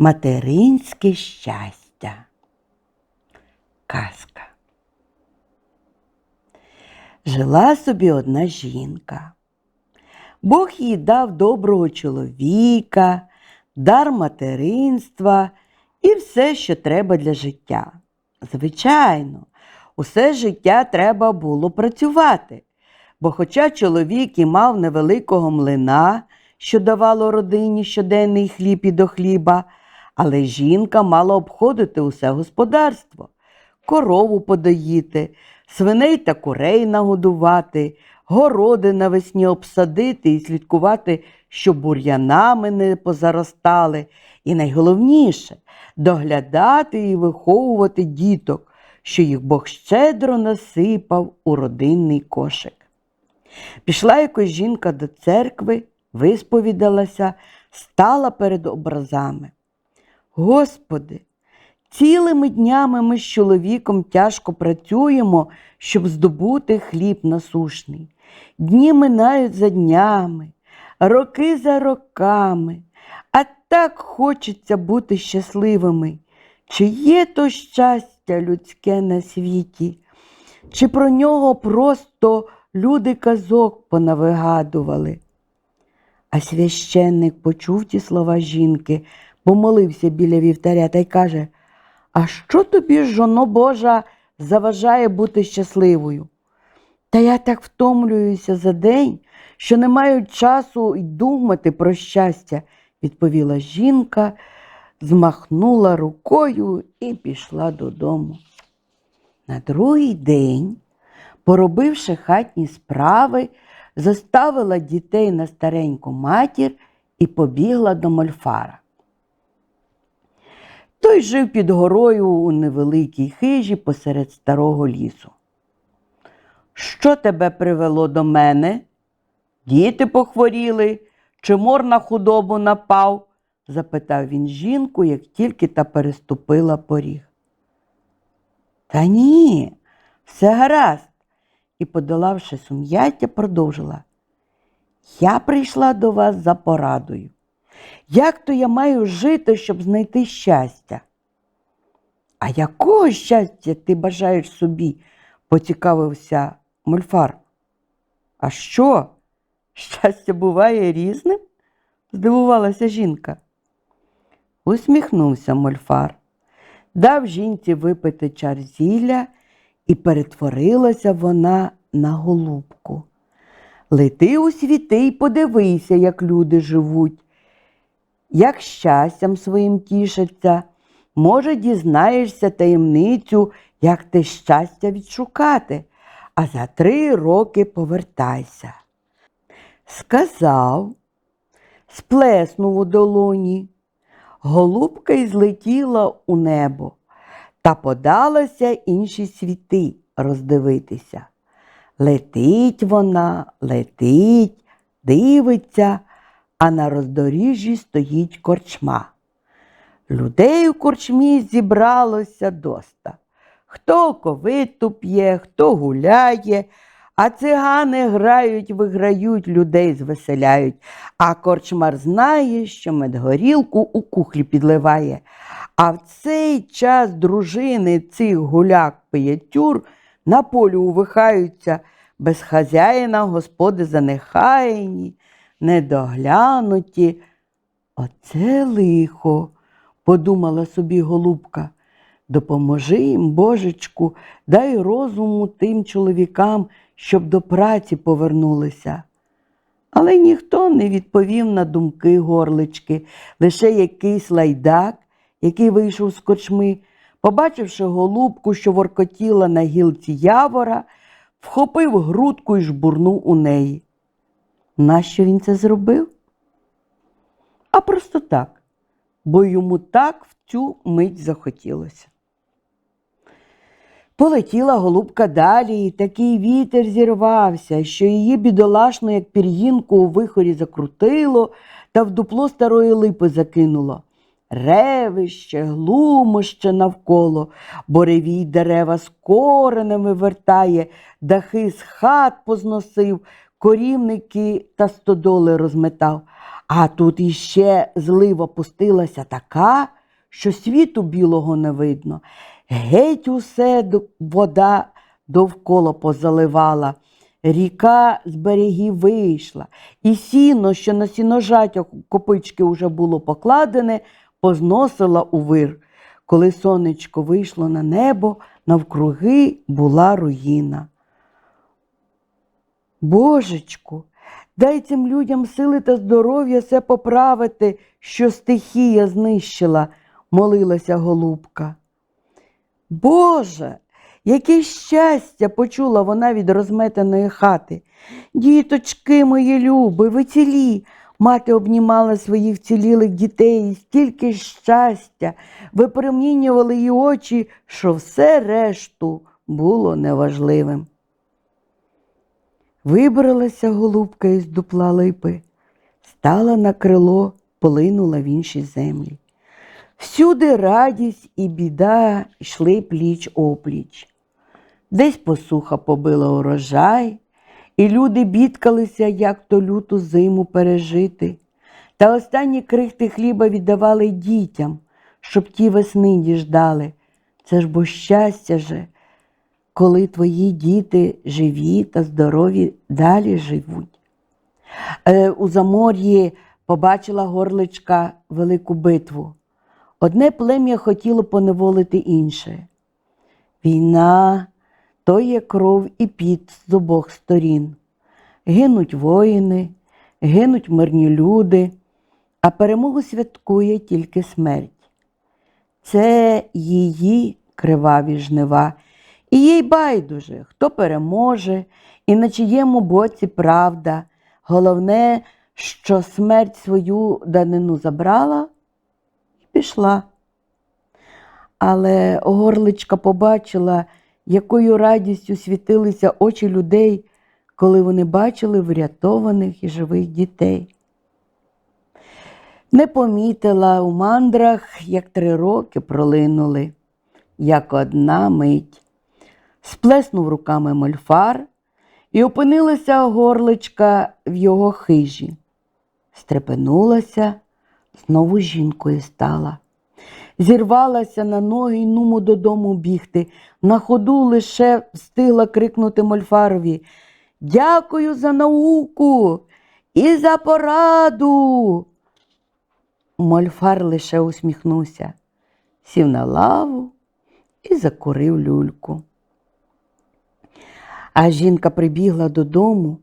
Материнське щастя. Казка. Жила собі одна жінка. Бог їй дав доброго чоловіка, дар материнства і все, що треба для життя. Звичайно, усе життя треба було працювати, бо хоча чоловік і мав невеликого млина, що давало родині щоденний хліб і до хліба, але жінка мала обходити усе господарство, корову подоїти, свиней та курей нагодувати, городи навесні обсадити і слідкувати, щоб бур'янами не позаростали. І найголовніше доглядати і виховувати діток, що їх Бог щедро насипав у родинний кошик. Пішла якось жінка до церкви, висповідалася, стала перед образами. Господи, цілими днями ми з чоловіком тяжко працюємо, щоб здобути хліб насушний. Дні минають за днями, роки за роками, а так хочеться бути щасливими. Чи є то щастя людське на світі? Чи про нього просто люди казок понавигадували? А священник почув ті слова жінки, помолився біля вівтаря та й каже: А що тобі, жоно Божа, заважає бути щасливою? Та я так втомлююся за день, що не маю часу й думати про щастя, відповіла жінка, змахнула рукою і пішла додому. На другий день, поробивши хатні справи, заставила дітей на стареньку матір і побігла до мольфара. Той жив під горою у невеликій хижі посеред старого лісу. Що тебе привело до мене? Діти похворіли, чи мор на худобу напав? запитав він жінку, як тільки та переступила поріг. Та ні, все гаразд, і, подолавши сум'яття, продовжила. Я прийшла до вас за порадою. Як то я маю жити, щоб знайти щастя? А якого щастя ти бажаєш собі? поцікавився мольфар. А що? Щастя буває різним? здивувалася жінка. Усміхнувся мольфар, дав жінці випити чар зілля, і перетворилася вона на голубку. Лети у світи й подивися, як люди живуть, як щастям своїм тішаться. Може, дізнаєшся таємницю, як те щастя відшукати, а за три роки повертайся. Сказав, сплеснув у долоні. Голубка й злетіла у небо та подалася інші світи роздивитися. Летить вона, летить, дивиться, а на роздоріжжі стоїть корчма. Людей у корчмі зібралося доста. Хто ковиту п'є, хто гуляє, а цигани грають, виграють, людей звеселяють, а корчмар знає, що медгорілку у кухлі підливає. А в цей час дружини цих гуляк пиятюр на полі увихаються, без хазяїна господи занехаяні, недоглянуті. Оце лихо, подумала собі голубка. Допоможи їм, божечку, дай розуму тим чоловікам, щоб до праці повернулися. Але ніхто не відповів на думки горлички, лише якийсь лайдак, який вийшов з корчми, побачивши голубку, що воркотіла на гілці явора, вхопив грудку і жбурнув у неї. Нащо він це зробив? А просто так. бо йому так в цю мить захотілося. Полетіла голубка далі, і такий вітер зірвався, що її бідолашну, як пір'їнку, у вихорі закрутило та в дупло старої липи закинуло. Ревище, глумище навколо, боревій дерева з коренем вертає, дахи з хат позносив, корівники та стодоли розметав. А тут іще злива пустилася така, що світу білого не видно. Геть усе вода довкола позаливала. Ріка з берегів вийшла, і сіно, що на сіножатях копички уже було покладене, позносила у вир. Коли сонечко вийшло на небо, навкруги була руїна. Божечку, дай цим людям сили та здоров'я все поправити, що стихія знищила, молилася голубка. Боже, яке щастя почула вона від розметаної хати. Діточки мої люби, ви цілі. Мати обнімала своїх цілілих дітей, і стільки щастя, випромінювали її очі, що все решту було неважливим. Вибралася голубка із дупла липи, стала на крило, полинула в інші землі. Всюди радість і біда йшли пліч опліч. Десь посуха побила урожай, і люди бідкалися, як то люту зиму пережити. Та останні крихти хліба віддавали дітям, щоб ті весни діждали. Це ж бо щастя же, коли твої діти живі та здорові далі живуть. Е, у замор'ї побачила горличка велику битву. Одне плем'я хотіло поневолити інше. Війна то є кров і піт з обох сторін. Гинуть воїни, гинуть мирні люди, а перемогу святкує тільки смерть. Це її криваві жнива, і їй байдуже, хто переможе і на чиєму боці правда. Головне, що смерть свою данину забрала і пішла. Але горличка побачила, якою радістю світилися очі людей, коли вони бачили врятованих і живих дітей. Не помітила у мандрах, як три роки пролинули, як одна мить. Сплеснув руками мольфар і опинилася горличка в його хижі. Стрепенулася, знову жінкою стала. Зірвалася на ноги й нуму додому бігти. На ходу лише встигла крикнути Мольфарові Дякую за науку і за пораду. Мольфар лише усміхнувся, сів на лаву і закурив люльку. А жінка прибігла додому,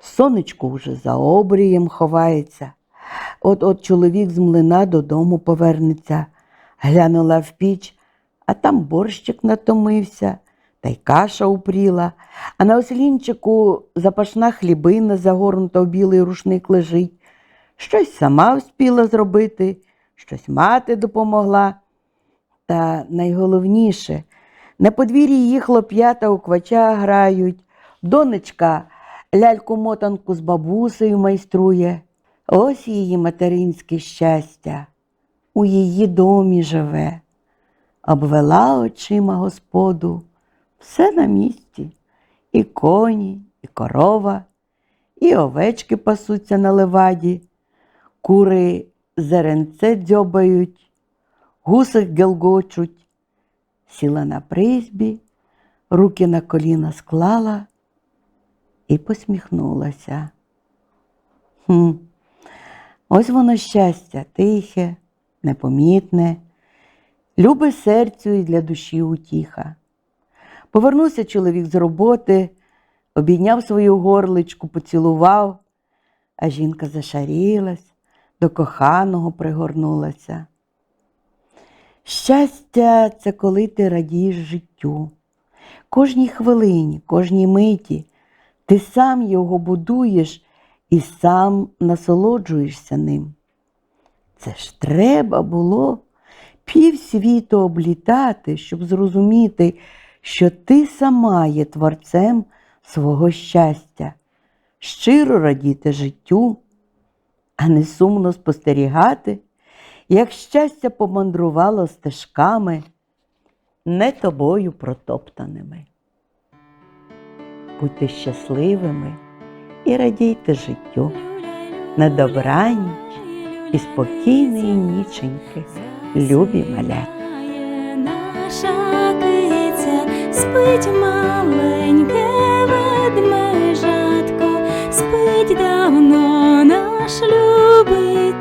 сонечко вже за обрієм ховається. От от чоловік з млина додому повернеться, глянула в піч, а там борщик натомився, та й каша упріла, а на ослінчику запашна хлібина, загорнута в білий рушник лежить. Щось сама вспіла зробити, щось мати допомогла. Та найголовніше, на подвір'ї її хлоп'ята у квача грають, донечка ляльку-мотанку з бабусею майструє. Ось її материнське щастя, у її домі живе, обвела очима господу, все на місці, і коні, і корова, і овечки пасуться на леваді, кури зеренце дзьобають, гуси гелгочуть, сіла на призбі, руки на коліна склала і посміхнулася. Хм. Ось воно щастя, тихе, непомітне, любе серцю і для душі утіха. Повернувся чоловік з роботи, обійняв свою горличку, поцілував, а жінка зашарілась, до коханого пригорнулася. Щастя це коли ти радієш життю. Кожній хвилині, кожній миті ти сам його будуєш і сам насолоджуєшся ним. Це ж треба було півсвіту облітати, щоб зрозуміти, що ти сама є творцем свого щастя, щиро радіти життю, а не сумно спостерігати, як щастя помандрувало стежками, не тобою протоптаними. Будьте щасливими і радійте життю на добраніч і спокійної ніченьки, любі малята. Спить маленьке ведмежатко, спить давно наш любий